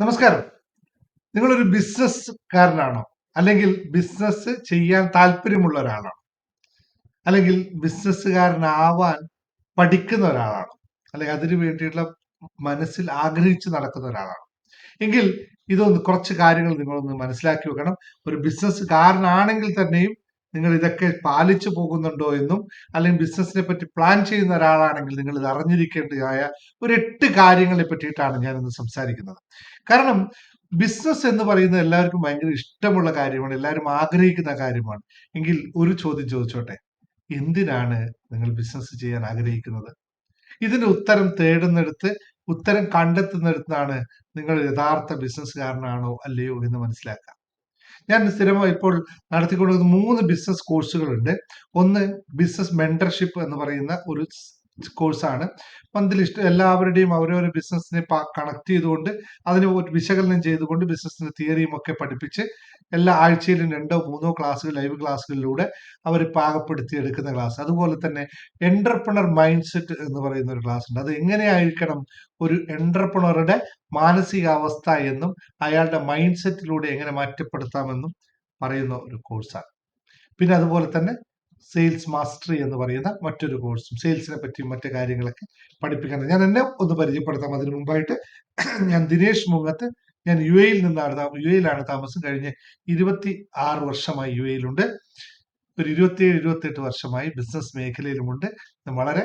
നമസ്കാരം. നിങ്ങളൊരു ബിസിനസ്സുകാരനാണോ അല്ലെങ്കിൽ ബിസിനസ് ചെയ്യാൻ താല്പര്യമുള്ള ഒരാളാണോ? അല്ലെങ്കിൽ ബിസിനസ്സുകാരനാവാൻ പഠിക്കുന്ന ഒരാളാണോ? അല്ലെങ്കിൽ അതിനു വേണ്ടിയിട്ടുള്ള മനസ്സിൽ ആഗ്രഹിച്ച് നടക്കുന്ന ഒരാളാണ്? എങ്കിൽ ഇതൊന്ന് കുറച്ച് കാര്യങ്ങൾ നിങ്ങളൊന്ന് മനസ്സിലാക്കി വെക്കണം. ഒരു ബിസിനസ്സുകാരനാണെങ്കിൽ തന്നെയും നിങ്ങൾ ഇതൊക്കെ പാലിച്ചു പോകുന്നുണ്ടോ എന്നും അല്ലെങ്കിൽ ബിസിനസ്സിനെ പറ്റി പ്ലാൻ ചെയ്യുന്ന ഒരാളാണെങ്കിൽ നിങ്ങൾ ഇത് അറിഞ്ഞിരിക്കേണ്ടതായ ഒരു എട്ട് കാര്യങ്ങളെ പറ്റിയിട്ടാണ് ഞാൻ ഇന്ന് സംസാരിക്കുന്നത്. കാരണം ബിസിനസ് എന്ന് പറയുന്നത് എല്ലാവർക്കും ഭയങ്കര ഇഷ്ടമുള്ള കാര്യമാണ് എല്ലാവരും ആഗ്രഹിക്കുന്ന കാര്യമാണ്. എങ്കിൽ ഒരു ചോദ്യം ചോദിച്ചോട്ടെ? എന്തിനാണ് നിങ്ങൾ ബിസിനസ് ചെയ്യാൻ ആഗ്രഹിക്കുന്നത്? ഇതിന്റെ ഉത്തരം തേടുന്നെടുത്ത് ഉത്തരം കണ്ടെത്തുന്നിടത്താണ് നിങ്ങൾ യഥാർത്ഥ ബിസിനസ്സുകാരനാണോ അല്ലയോ എന്ന് മനസ്സിലാക്കാം ഞാൻ സ്ഥിരമായി ഇപ്പോൾ നടത്തിക്കൊണ്ടിരിക്കുന്ന മൂന്ന് ബിസിനസ് കോഴ്സുകളുണ്ട് ഒന്ന് ബിസിനസ് മെന്റർഷിപ്പ് എന്ന് പറയുന്ന ഒരു കോഴ്സാണ്. മന്ത്ലി ഇഷ്ടം എല്ലാവരുടെയും അവരവരുടെ ബിസിനസ്സിനെ കണക്ട് ചെയ്തുകൊണ്ട് അതിനെ വിശകലനം ചെയ്തുകൊണ്ട് ബിസിനസ്സിന്റെ തിയറിയും ഒക്കെ പഠിപ്പിച്ച് എല്ലാ ആഴ്ചയിലും രണ്ടോ മൂന്നോ ക്ലാസ്സുകൾ ലൈവ് ക്ലാസ്സുകളിലൂടെ അവർ പാകപ്പെടുത്തി എടുക്കുന്ന ക്ലാസ്. അതുപോലെ തന്നെ എന്റർപ്രണർ മൈൻഡ് സെറ്റ് എന്ന് പറയുന്ന ഒരു ക്ലാസ് ഉണ്ട് അത് എങ്ങനെയായിരിക്കണം ഒരു എന്റർപ്രണറുടെ മാനസികാവസ്ഥ എന്നും അയാളുടെ മൈൻഡ് സെറ്റിലൂടെ എങ്ങനെ മാറ്റപ്പെടുത്താമെന്നും പറയുന്ന ഒരു കോഴ്സാണ്. പിന്നെ അതുപോലെ തന്നെ സെയിൽസ് മാസ്റ്ററി എന്ന് പറയുന്ന മറ്റൊരു കോഴ്സും സെയിൽസിനെ പറ്റിയും മറ്റു കാര്യങ്ങളൊക്കെ പഠിപ്പിക്കുന്നത്. ഞാൻ എന്നെ ഒന്ന് പരിചയപ്പെടുത്താം. അതിനു മുമ്പായിട്ട് ഞാൻ ദിനേഷ് മുങ്ങത്ത് ഞാൻ യു എയിൽ നിന്നാണ് യു എയിലാണ് താമസം കഴിഞ്ഞ് ഇരുപത്തി ആറ് വർഷമായി യു എയിലുണ്ട് ഒരു ഇരുപത്തിയേഴ് ഇരുപത്തിയെട്ട് വർഷമായി ബിസിനസ് മേഖലയിലുമുണ്ട്. വളരെ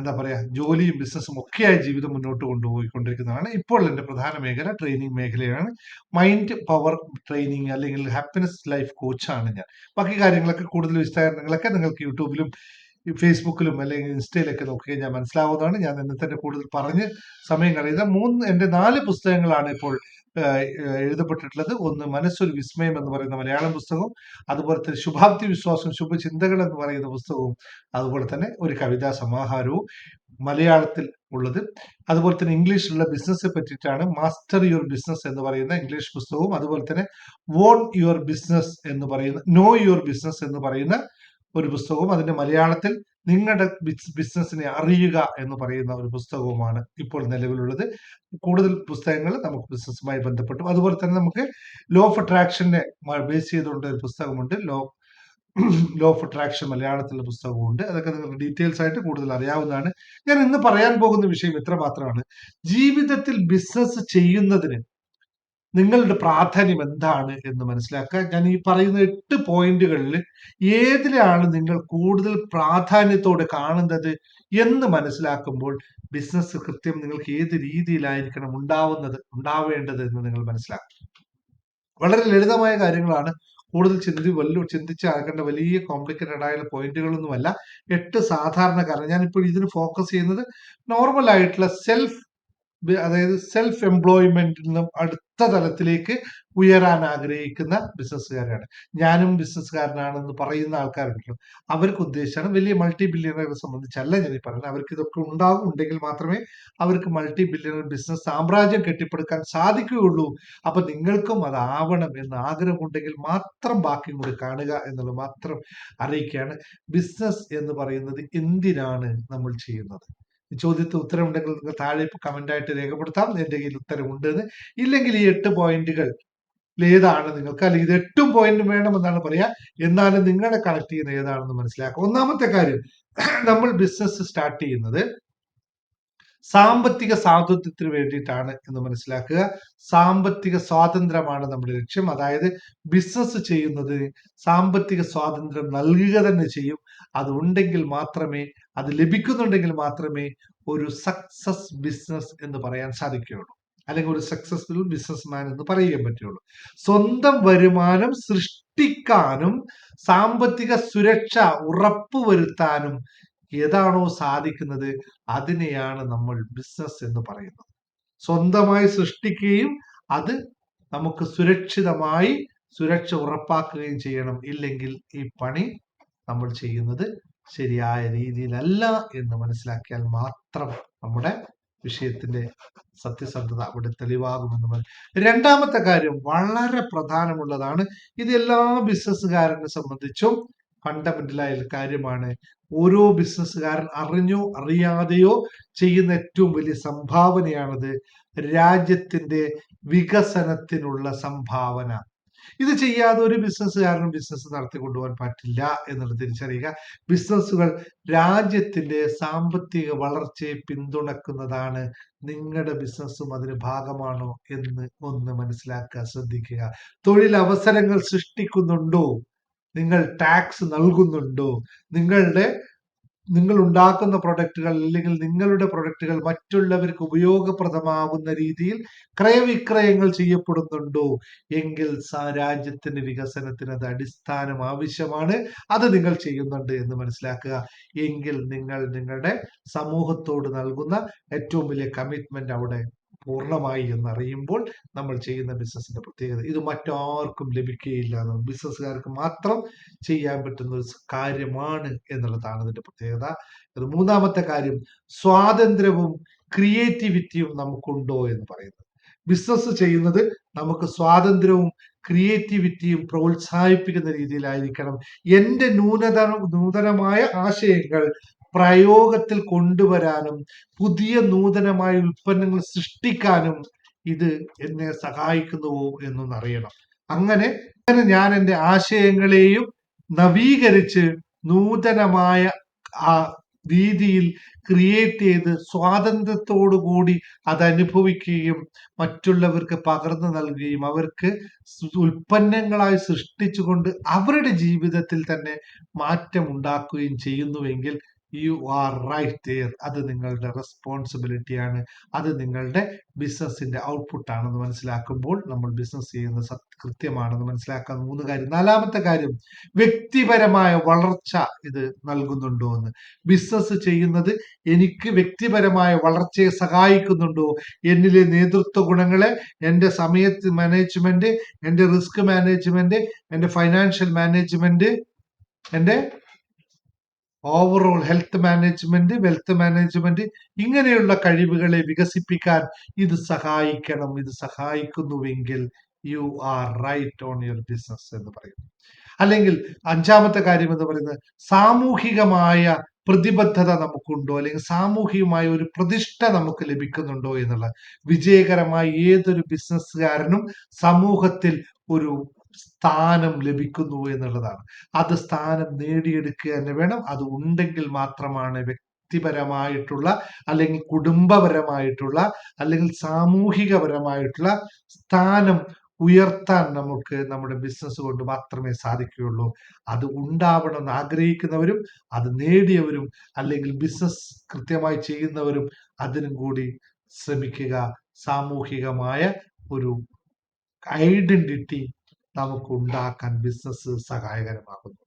എന്താ പറയാ ജോലിയും ബിസിനസ്സും ഒക്കെയായി ജീവിതം മുന്നോട്ട് കൊണ്ടുപോയിക്കൊണ്ടിരിക്കുന്നതാണ്. ഇപ്പോൾ എന്റെ പ്രധാന മേഖല ട്രെയിനിങ് മേഖലയാണ്. മൈൻഡ് പവർ ട്രെയിനിങ് അല്ലെങ്കിൽ ഹാപ്പിനെസ് ലൈഫ് കോച്ചാണ് ഞാൻ. ബാക്കി കാര്യങ്ങളൊക്കെ കൂടുതൽ വിസ്താരണങ്ങളൊക്കെ നിങ്ങൾക്ക് യൂട്യൂബിലും ഫേസ്ബുക്കിലും അല്ലെങ്കിൽ ഇൻസ്റ്റയിലൊക്കെ നോക്കുകയും ഞാൻ മനസ്സിലാവുന്നതാണ്. ഞാൻ എന്നെ തന്നെ കൂടുതൽ പറഞ്ഞ് സമയം കളയുന്ന മൂന്ന് എന്റെ നാല് പുസ്തകങ്ങളാണ് ഇപ്പോൾ എഴുതപ്പെട്ടിട്ടുള്ളത്. ഒന്ന് മനസ്സൊരു വിസ്മയം എന്ന് പറയുന്ന മലയാളം പുസ്തകവും അതുപോലെ തന്നെ ശുഭാപ്തി വിശ്വാസം ശുഭചിന്തകൾ എന്ന് പറയുന്ന പുസ്തകവും അതുപോലെ തന്നെ ഒരു കവിതാ സമാഹാരവും മലയാളത്തിൽ ഉള്ളത്. അതുപോലെ തന്നെ ഇംഗ്ലീഷിലുള്ള ബിസിനസ് പറ്റിയിട്ടാണ് മാസ്റ്റർ യുവർ ബിസിനസ് എന്ന് പറയുന്ന ഇംഗ്ലീഷ് പുസ്തകവും അതുപോലെ തന്നെ വോൺ യുവർ ബിസിനസ് എന്ന് പറയുന്ന നോ യുവർ ബിസിനസ് എന്ന് പറയുന്ന ഒരു പുസ്തകവും അതിന്റെ മലയാളത്തിൽ നിങ്ങളുടെ ബിസിനസ്സിനെ അറിയുക എന്ന് പറയുന്ന ഒരു പുസ്തകവുമാണ് ഇപ്പോൾ നിലവിലുള്ളത്. കൂടുതൽ പുസ്തകങ്ങൾ നമുക്ക് ബിസിനസ്സുമായി ബന്ധപ്പെട്ടു. അതുപോലെ തന്നെ നമുക്ക് ലോ ഓഫ് അട്രാക്ഷനെ ബേസ് ചെയ്തുകൊണ്ട് ഒരു പുസ്തകമുണ്ട്. ലോ ലോ ഓഫ് അട്രാക്ഷൻ മലയാളത്തിലുള്ള പുസ്തകമുണ്ട് അതൊക്കെ നിങ്ങൾക്ക് ഡീറ്റെയിൽസ് ആയിട്ട് കൂടുതൽ അറിയാവുന്നതാണ്. ഞാൻ ഇന്ന് പറയാൻ പോകുന്ന വിഷയം ഇത്ര മാത്രമാണ് ജീവിതത്തിൽ ബിസിനസ് ചെയ്യുന്നതിന് നിങ്ങളുടെ പ്രാധാന്യം എന്താണ് എന്ന് മനസ്സിലാക്കാൻ ഞാൻ ഈ പറയുന്ന എട്ട് പോയിന്റുകളിൽ ഏതിലാണ് നിങ്ങൾ കൂടുതൽ പ്രാധാന്യത്തോടെ കാണുന്നത് എന്ന് മനസ്സിലാക്കുമ്പോൾ ബിസിനസ് കൃത്യം നിങ്ങൾക്ക് ഏത് രീതിയിലായിരിക്കണം ഉണ്ടാവുന്നത് ഉണ്ടാവേണ്ടത് എന്ന് നിങ്ങൾ മനസ്സിലാക്കും. വളരെ ലളിതമായ കാര്യങ്ങളാണ്. കൂടുതൽ ചിന്തി വലിയ ചിന്തിച്ച് ആകേണ്ട വലിയ കോംപ്ലിക്കേറ്റഡ് ആയ പോയിന്റുകളൊന്നുമല്ല. എട്ട് സാധാരണ കാരണം ഞാനിപ്പോൾ ഇതിന് ഫോക്കസ് ചെയ്യുന്നത് നോർമൽ ആയിട്ടുള്ള സെൽഫ് അതായത് സെൽഫ് എംപ്ലോയ്മെന്റിൽ നിന്നും അടുത്ത തലത്തിലേക്ക് ഉയരാൻ ആഗ്രഹിക്കുന്ന ബിസിനസ്സുകാരാണ് ഞാനും ബിസിനസ്സുകാരനാണെന്ന് പറയുന്ന ആൾക്കാരുണ്ടല്ലോ. അവർക്ക് ഉദ്ദേശമാണ് വലിയ മൾട്ടി ബില്യണറെ സംബന്ധിച്ചല്ല ഞാൻ ഈ പറയുന്നത്. അവർക്ക് ഇതൊക്കെ ഉണ്ടാകും ഉണ്ടെങ്കിൽ മാത്രമേ അവർക്ക് മൾട്ടി ബില്യണർ ബിസിനസ് സാമ്രാജ്യം കെട്ടിപ്പടുക്കാൻ സാധിക്കുകയുള്ളൂ. അപ്പൊ നിങ്ങൾക്കും അതാവണം എന്ന് ആഗ്രഹമുണ്ടെങ്കിൽ മാത്രം ബാക്കി കൂടി കാണുക എന്നുള്ളത് മാത്രം അറിയിക്കുകയാണ്. ബിസിനസ് എന്ന് പറയുന്നത് എന്തിനാണ് നമ്മൾ ചെയ്യുന്നത്? ചോദ്യത്തിന് ഉത്തരമുണ്ടെങ്കിൽ നിങ്ങൾ താഴെ ആയിട്ട് രേഖപ്പെടുത്താം. എന്റെ കയ്യിൽ ഉത്തരമുണ്ട് എന്ന് ഇല്ലെങ്കിൽ ഈ എട്ട് പോയിന്റുകൾ ഏതാണ് നിങ്ങൾക്ക്? അല്ലെങ്കിൽ ഇത് എട്ടും പോയിന്റ് വേണമെന്നാണ് പറയാ. എന്നാലും നിങ്ങളെ കണക്ട് ചെയ്യുന്ന ഏതാണെന്ന് മനസ്സിലാക്കുക ഒന്നാമത്തെ കാര്യം നമ്മൾ ബിസിനസ് സ്റ്റാർട്ട് ചെയ്യുന്നത് സാമ്പത്തിക സ്വാതന്ത്ര്യത്തിന് വേണ്ടിയിട്ടാണ് എന്ന് മനസ്സിലാക്കുക. സാമ്പത്തിക സ്വാതന്ത്ര്യമാണ് നമ്മുടെ ലക്ഷ്യം. അതായത് ബിസിനസ് ചെയ്യുന്നത് സാമ്പത്തിക സ്വാതന്ത്ര്യം നൽകുക തന്നെ ചെയ്യും. അത് ഉണ്ടെങ്കിൽ മാത്രമേ അത് ലഭിക്കുന്നുണ്ടെങ്കിൽ മാത്രമേ ഒരു സക്സസ് ബിസിനസ് എന്ന് പറയാൻ സാധിക്കുകയുള്ളൂ. അല്ലെങ്കിൽ ഒരു സക്സസ്ഫുൾ ബിസിനസ്മാൻ എന്ന് പറയാൻ പറ്റുള്ളൂ സ്വന്തം വരുമാനം സൃഷ്ടിക്കാനും സാമ്പത്തിക സുരക്ഷ ഉറപ്പുവരുത്താനും ഏതാണോ സാധിക്കുന്നത് അതിനെയാണ് നമ്മൾ ബിസിനസ് എന്ന് പറയുന്നത്. സ്വന്തമായി സൃഷ്ടിക്കുകയും അത് നമുക്ക് സുരക്ഷിതമായി സുരക്ഷ ഉറപ്പാക്കുകയും ചെയ്യണം. ഇല്ലെങ്കിൽ ഈ പണി നമ്മൾ ചെയ്യുന്നത് ശരിയായ രീതിയിലല്ല എന്ന് മനസ്സിലാക്കിയാൽ മാത്രം നമ്മുടെ വിഷയത്തിന്റെ സത്യസന്ധത അവിടെ തെളിവാകുമെന്ന് രണ്ടാമത്തെ കാര്യം വളരെ പ്രധാനമുള്ളതാണ്. ഇത് എല്ലാ ബിസിനസ്സുകാരനെ സംബന്ധിച്ചും ഫണ്ടമെന്റലായ കാര്യമാണ്. ഓരോ ബിസിനസ്സുകാരൻ അറിഞ്ഞോ അറിയാതെയോ ചെയ്യുന്ന ഏറ്റവും വലിയ സംഭാവനയാണത് രാജ്യത്തിന്റെ വികസനത്തിനുള്ള സംഭാവന. ഇത് ചെയ്യാതെ ഒരു ബിസിനസ്സുകാരനും ബിസിനസ് നടത്തിക്കൊണ്ടുപോകാൻ പറ്റില്ല എന്നുള്ളത് തിരിച്ചറിയുക. ബിസിനസ്സുകൾ രാജ്യത്തിന്റെ സാമ്പത്തിക വളർച്ചയെ പിന്തുണക്കുന്നതാണ് നിങ്ങളുടെ ബിസിനസ്സും അതിന് ഭാഗമാണോ എന്ന് ഒന്ന് മനസ്സിലാക്കുക ശ്രദ്ധിക്കുക. തൊഴിൽ അവസരങ്ങൾ സൃഷ്ടിക്കുന്നുണ്ടോ? നിങ്ങൾ ടാക്സ് നൽകുന്നുണ്ടോ? നിങ്ങളുടെ നിങ്ങൾ ഉണ്ടാക്കുന്ന പ്രൊഡക്റ്റുകൾ അല്ലെങ്കിൽ നിങ്ങളുടെ പ്രൊഡക്റ്റുകൾ മറ്റുള്ളവർക്ക് ഉപയോഗപ്രദമാകുന്ന രീതിയിൽ ക്രയവിക്രയങ്ങൾ ചെയ്യപ്പെടുന്നുണ്ടോ? എങ്കിൽ രാജ്യത്തിന്റെ വികസനത്തിന് അത് അടിസ്ഥാനം ആവശ്യമാണ്. അത് നിങ്ങൾ ചെയ്യുന്നുണ്ട് എന്ന് മനസ്സിലാക്കുക. എങ്കിൽ നിങ്ങൾ നിങ്ങളുടെ സമൂഹത്തോട് നൽകുന്ന ഏറ്റവും വലിയ കമ്മിറ്റ്മെന്റ് അവിടെ പൂർണമായി എന്നറിയുമ്പോൾ നമ്മൾ ചെയ്യുന്ന ബിസിനസിന്റെ പ്രത്യേകത. ഇത് മറ്റാർക്കും ലഭിക്കുകയില്ല ബിസിനസ്സുകാർക്ക് മാത്രം ചെയ്യാൻ പറ്റുന്ന ഒരു കാര്യമാണ് എന്നുള്ളതാണ് ഇതിന്റെ പ്രത്യേകത. അത് മൂന്നാമത്തെ കാര്യം സ്വാതന്ത്ര്യവും ക്രിയേറ്റിവിറ്റിയും നമുക്കുണ്ടോ എന്ന് പറയുന്നത്. ബിസിനസ് ചെയ്യുന്നത് നമുക്ക് സ്വാതന്ത്ര്യവും ക്രിയേറ്റിവിറ്റിയും പ്രോത്സാഹിപ്പിക്കുന്ന രീതിയിലായിരിക്കണം. എന്റെ നൂതന നൂതനമായ ആശയങ്ങൾ പ്രയോഗത്തിൽ കൊണ്ടുവരാനും പുതിയ നൂതനമായ ഉൽപ്പന്നങ്ങൾ സൃഷ്ടിക്കാനും ഇത് എന്നെ സഹായിക്കുന്നുവോ എന്നൊന്നറിയണം. അങ്ങനെ അങ്ങനെ ഞാൻ എന്റെ ആശയങ്ങളെയും നവീകരിച്ച് നൂതനമായ ആ രീതിയിൽ ക്രിയേറ്റ് ചെയ്ത് സ്വാതന്ത്ര്യത്തോടു കൂടി അത് അനുഭവിക്കുകയും മറ്റുള്ളവർക്ക് പകർന്നു നൽകുകയും അവർക്ക് ഉൽപ്പന്നങ്ങളായി സൃഷ്ടിച്ചുകൊണ്ട് അവരുടെ ജീവിതത്തിൽ തന്നെ മാറ്റം ഉണ്ടാക്കുകയും ചെയ്യുന്നുവെങ്കിൽ യു ആർ റൈറ്റ് ദെയർ അത് നിങ്ങളുടെ റെസ്പോൺസിബിലിറ്റിയാണ് അത് നിങ്ങളുടെ ബിസിനസിന്റെ ഔട്ട്പുട്ട് ആണെന്ന് മനസ്സിലാക്കുമ്പോൾ നമ്മൾ ബിസിനസ് ചെയ്യുന്ന കൃത്യമാണെന്ന് മനസ്സിലാക്കാൻ മൂന്ന് കാര്യം. നാലാമത്തെ കാര്യം വ്യക്തിപരമായ വളർച്ച ഇത് നൽകുന്നുണ്ടോ എന്ന്. ബിസിനസ് ചെയ്യുന്നത് എനിക്ക് വ്യക്തിപരമായ വളർച്ചയെ സഹായിക്കുന്നുണ്ടോ? എന്നിലെ നേതൃത്വ ഗുണങ്ങളെ എന്റെ സമയത്ത് മാനേജ്മെന്റ് എന്റെ റിസ്ക് മാനേജ്മെന്റ് എന്റെ ഫൈനാൻഷ്യൽ മാനേജ്മെന്റ് എന്റെ overall health management wealth management ഇങ്ങനെയുള്ള കഴിവുകളെ വികസിപ്പിക്കാൻ ഇത് സഹായിക്കണം ഇത് സഹായിക്കുന്നുവെങ്കിൽ you are right on your business എന്ന് പറയുന്നു. അല്ലെങ്കിൽ അഞ്ചാമത്തെ കാര്യം എന്ന് പറയുന്നത് സാമൂഹികമായ പ്രതിബദ്ധത നമുക്കുണ്ടോ? അല്ലെങ്കിൽ സാമൂഹികമായ ഒരു പ്രതിഷ്ഠ നമുക്ക് ലഭിക്കുന്നുണ്ടോ എന്നുള്ള വിജയകരമായ ഏതൊരു ബിസിനസ്സുകാരനും സമൂഹത്തിൽ ഒരു സ്ഥാനം ലഭിക്കുന്നു എന്നുള്ളതാണ്. അത് സ്ഥാനം നേടിയെടുക്കുക തന്നെ വേണം. അത് ഉണ്ടെങ്കിൽ മാത്രമാണ് വ്യക്തിപരമായിട്ടുള്ള അല്ലെങ്കിൽ കുടുംബപരമായിട്ടുള്ള അല്ലെങ്കിൽ സാമൂഹികപരമായിട്ടുള്ള സ്ഥാനം ഉയർത്താൻ നമുക്ക് നമ്മുടെ ബിസിനസ് കൊണ്ട് മാത്രമേ സാധിക്കുകയുള്ളൂ. അത് ഉണ്ടാവണം എന്ന് ആഗ്രഹിക്കുന്നവരും അത് നേടിയവരും അല്ലെങ്കിൽ ബിസിനസ് കൃത്യമായി ചെയ്യുന്നവരും അതിനും കൂടി ശ്രമിക്കുക. സാമൂഹികമായ ഒരു ഐഡന്റിറ്റി നമുക്ക് ഉണ്ടാക്കാൻ ബിസിനസ് സഹായകരമാകുന്നു.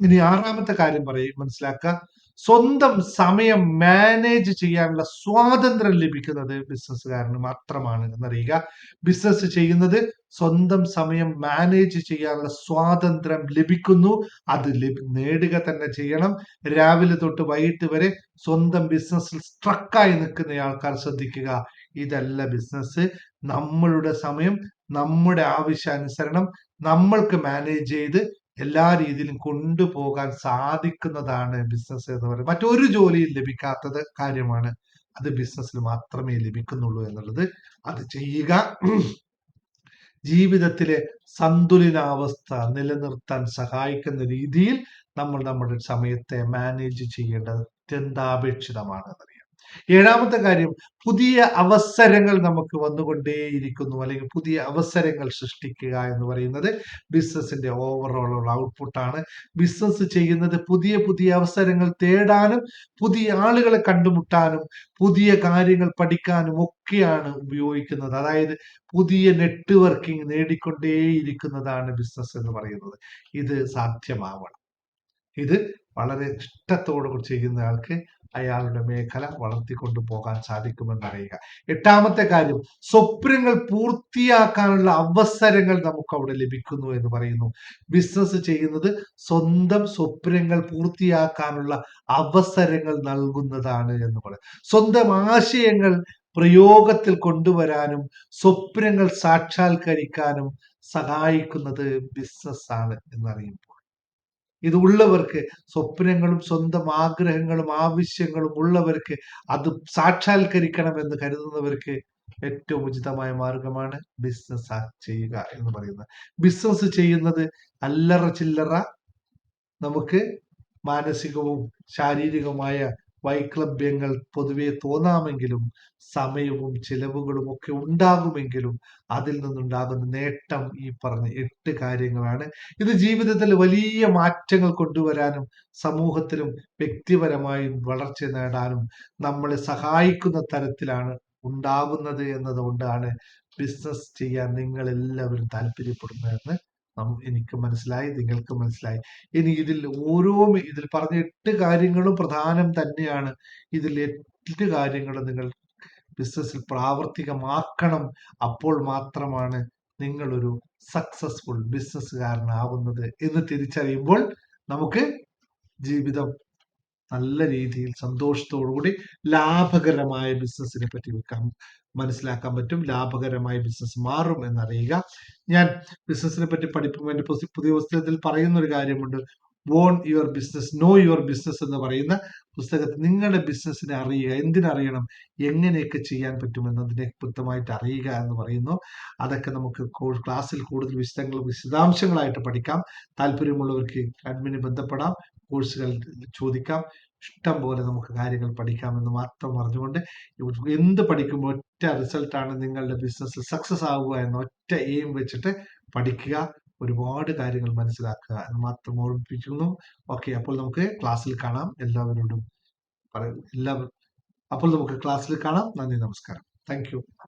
ഇനി ആറാമത്തെ കാര്യം പറയും മനസ്സിലാക്കുക സ്വന്തം സമയം മാനേജ് ചെയ്യാനുള്ള സ്വാതന്ത്ര്യം ലഭിക്കുന്നത് ബിസിനസ്സുകാരന് മാത്രമാണ് എന്നറിയുക. ബിസിനസ് ചെയ്യുന്നത് സ്വന്തം സമയം മാനേജ് ചെയ്യാനുള്ള സ്വാതന്ത്ര്യം ലഭിക്കുന്നു. അത് നേടുക തന്നെ ചെയ്യണം. രാവിലെ തൊട്ട് വൈകിട്ട് വരെ സ്വന്തം ബിസിനസ്സിൽ സ്ട്രക്കായി നിൽക്കുന്ന ആൾക്കാർ ശ്രദ്ധിക്കുക. ഇതല്ല ബിസിനസ് നമ്മളുടെ സമയം നമ്മുടെ ആവശ്യാനുസരണം നമ്മൾക്ക് മാനേജ് ചെയ്ത് എല്ലാ രീതിയിലും കൊണ്ടുപോകാൻ സാധിക്കുന്നതാണ് ബിസിനസ് എന്ന് പറയുന്നത്. മറ്റൊരു ജോലിയിൽ ലഭിക്കാത്തത് കാര്യമാണ്. അത് ബിസിനസ്സിൽ മാത്രമേ ലഭിക്കുന്നുള്ളൂ എന്നുള്ളത് അത് ചെയ്യുക. ജീവിതത്തിലെ സന്തുലിതാവസ്ഥ നിലനിർത്താൻ സഹായിക്കുന്ന രീതിയിൽ നമ്മൾ നമ്മുടെ സമയത്തെ മാനേജ് ചെയ്യേണ്ടത് അത്യന്താപേക്ഷിതമാണ്. ഏഴാമത്തെ കാര്യം പുതിയ അവസരങ്ങൾ നമുക്ക് വന്നുകൊണ്ടേയിരിക്കുന്നു അല്ലെങ്കിൽ പുതിയ അവസരങ്ങൾ സൃഷ്ടിക്കുക എന്ന് പറയുന്നത് ബിസിനസിന്റെ ഓവറോൾ ഉള്ള ഔട്ട്പുട്ടാണ്. ബിസിനസ് ചെയ്യുന്നത് പുതിയ പുതിയ അവസരങ്ങൾ തേടാനും പുതിയ ആളുകളെ കണ്ടുമുട്ടാനും പുതിയ കാര്യങ്ങൾ പഠിക്കാനും ഒക്കെയാണ് ഉപയോഗിക്കുന്നത്. അതായത് പുതിയ നെറ്റ്വർക്കിംഗ് നേടിക്കൊണ്ടേയിരിക്കുന്നതാണ് ബിസിനസ് എന്ന് പറയുന്നത്. ഇത് സാധ്യമാവണം. ഇത് വളരെ ഇഷ്ടത്തോടു ചെയ്യുന്ന ആൾക്ക് അയാളുടെ മേഖല വളർത്തിക്കൊണ്ടു പോകാൻ സാധിക്കുമെന്നറിയുക എട്ടാമത്തെ കാര്യം സ്വപ്നങ്ങൾ പൂർത്തിയാക്കാനുള്ള അവസരങ്ങൾ നമുക്ക് അവിടെ ലഭിക്കുന്നു എന്ന് പറയുന്നു. ബിസിനസ് ചെയ്യുന്നത് സ്വന്തം സ്വപ്നങ്ങൾ പൂർത്തിയാക്കാനുള്ള അവസരങ്ങൾ നൽകുന്നതാണ് എന്ന് പറയും സ്വന്തം ആശയങ്ങൾ പ്രയോഗത്തിൽ കൊണ്ടുവരാനും സ്വപ്നങ്ങൾ സാക്ഷാത്കരിക്കാനും സഹായിക്കുന്നത് ബിസിനസ് ആണ് എന്നറിയുമ്പോൾ. ഇത് ഉള്ളവർക്ക് സ്വപ്നങ്ങളും സ്വന്തം ആഗ്രഹങ്ങളും ആവശ്യങ്ങളും ഉള്ളവർക്ക് അത് സാക്ഷാത്കരിക്കണമെന്ന് കരുതുന്നവർക്ക് ഏറ്റവും ഉചിതമായ മാർഗമാണ് ബിസിനസ് ചെയ്യുക എന്ന് പറയുന്നത്. ബിസിനസ് ചെയ്യുന്നത് അല്ലറ ചില്ലറ നമുക്ക് മാനസികവും ശാരീരികവുമായ വൈക്ലഭ്യങ്ങൾ പൊതുവെ തോന്നാമെങ്കിലും സമയവും ചിലവുകളും ഒക്കെ ഉണ്ടാകുമെങ്കിലും അതിൽ നിന്നുണ്ടാകുന്ന നേട്ടം ഈ പറഞ്ഞ എട്ട് കാര്യങ്ങളാണ്. ഇത് ജീവിതത്തിൽ വലിയ മാറ്റങ്ങൾ കൊണ്ടുവരാനും സമൂഹത്തിലും വ്യക്തിപരമായും വളർച്ച നേടാനും നമ്മളെ സഹായിക്കുന്ന തരത്തിലാണ് ഉണ്ടാകുന്നത് എന്നതുകൊണ്ടാണ് ബിസിനസ് ചെയ്യാൻ നിങ്ങൾ എല്ലാവരും താല്പര്യപ്പെടുന്നതെന്ന് എനിക്ക് മനസ്സിലായി നിങ്ങൾക്ക് മനസ്സിലായി. ഇനി ഇതിൽ ഓരോ ഇതിൽ പറഞ്ഞ എട്ട് കാര്യങ്ങളും പ്രധാനം തന്നെയാണ്. ഇതിൽ എട്ട് കാര്യങ്ങളും നിങ്ങൾ ബിസിനസ്സിൽ പ്രാവർത്തികമാക്കണം. അപ്പോൾ മാത്രമാണ് നിങ്ങളൊരു സക്സസ്ഫുൾ ബിസിനസ്സുകാരനാവുന്നത് എന്ന് തിരിച്ചറിയുമ്പോൾ നമുക്ക് ജീവിതം നല്ല രീതിയിൽ സന്തോഷത്തോടുകൂടി ലാഭകരമായ ബിസിനസ്സിനെ പറ്റി വെക്കാൻ മനസ്സിലാക്കാൻ പറ്റും ലാഭകരമായ ബിസിനസ് മാറും എന്നറിയുക. ഞാൻ ബിസിനസിനെ പറ്റി പഠിക്കുമ്പോൾ എന്റെ പുതിയ പുസ്തകത്തിൽ പറയുന്ന ഒരു കാര്യമുണ്ട്. Own your business no your business എന്ന് പറയുന്ന പുസ്തകത്തിൽ നിങ്ങളുടെ ബിസിനസ്സിനെ അറിയുക എന്തിനറിയണം എങ്ങനെയൊക്കെ ചെയ്യാൻ പറ്റുമെന്നതിനെ കൃത്യമായിട്ട് അറിയുക എന്ന് പറയുന്നു. അതൊക്കെ നമുക്ക് ക്ലാസ്സിൽ കൂടുതൽ വിശദങ്ങളും വിശദാംശങ്ങളായിട്ട് പഠിക്കാം. താല്പര്യമുള്ളവർക്ക് അഡ്മിന് ബന്ധപ്പെടാം. കോഴ്സുകൾ ചോദിക്കാം. ഇഷ്ടം പോലെ നമുക്ക് കാര്യങ്ങൾ പഠിക്കാമെന്ന് മാത്രം പറഞ്ഞുകൊണ്ട് എന്ത് പഠിക്കുമ്പോൾ ഒറ്റ റിസൾട്ടാണ് നിങ്ങളുടെ ബിസിനസ് സക്സസ് ആവുക എന്ന ഒറ്റ എയിം വെച്ചിട്ട് പഠിക്കുക ഒരുപാട് കാര്യങ്ങൾ മനസ്സിലാക്കുക എന്ന് മാത്രം ഓർമ്മിപ്പിക്കുന്നു. ഓക്കെ അപ്പോൾ നമുക്ക് ക്ലാസ്സിൽ കാണാം. എല്ലാവരോടും എല്ലാവരും അപ്പോൾ നമുക്ക് ക്ലാസ്സിൽ കാണാം. നന്ദി നമസ്കാരം. താങ്ക്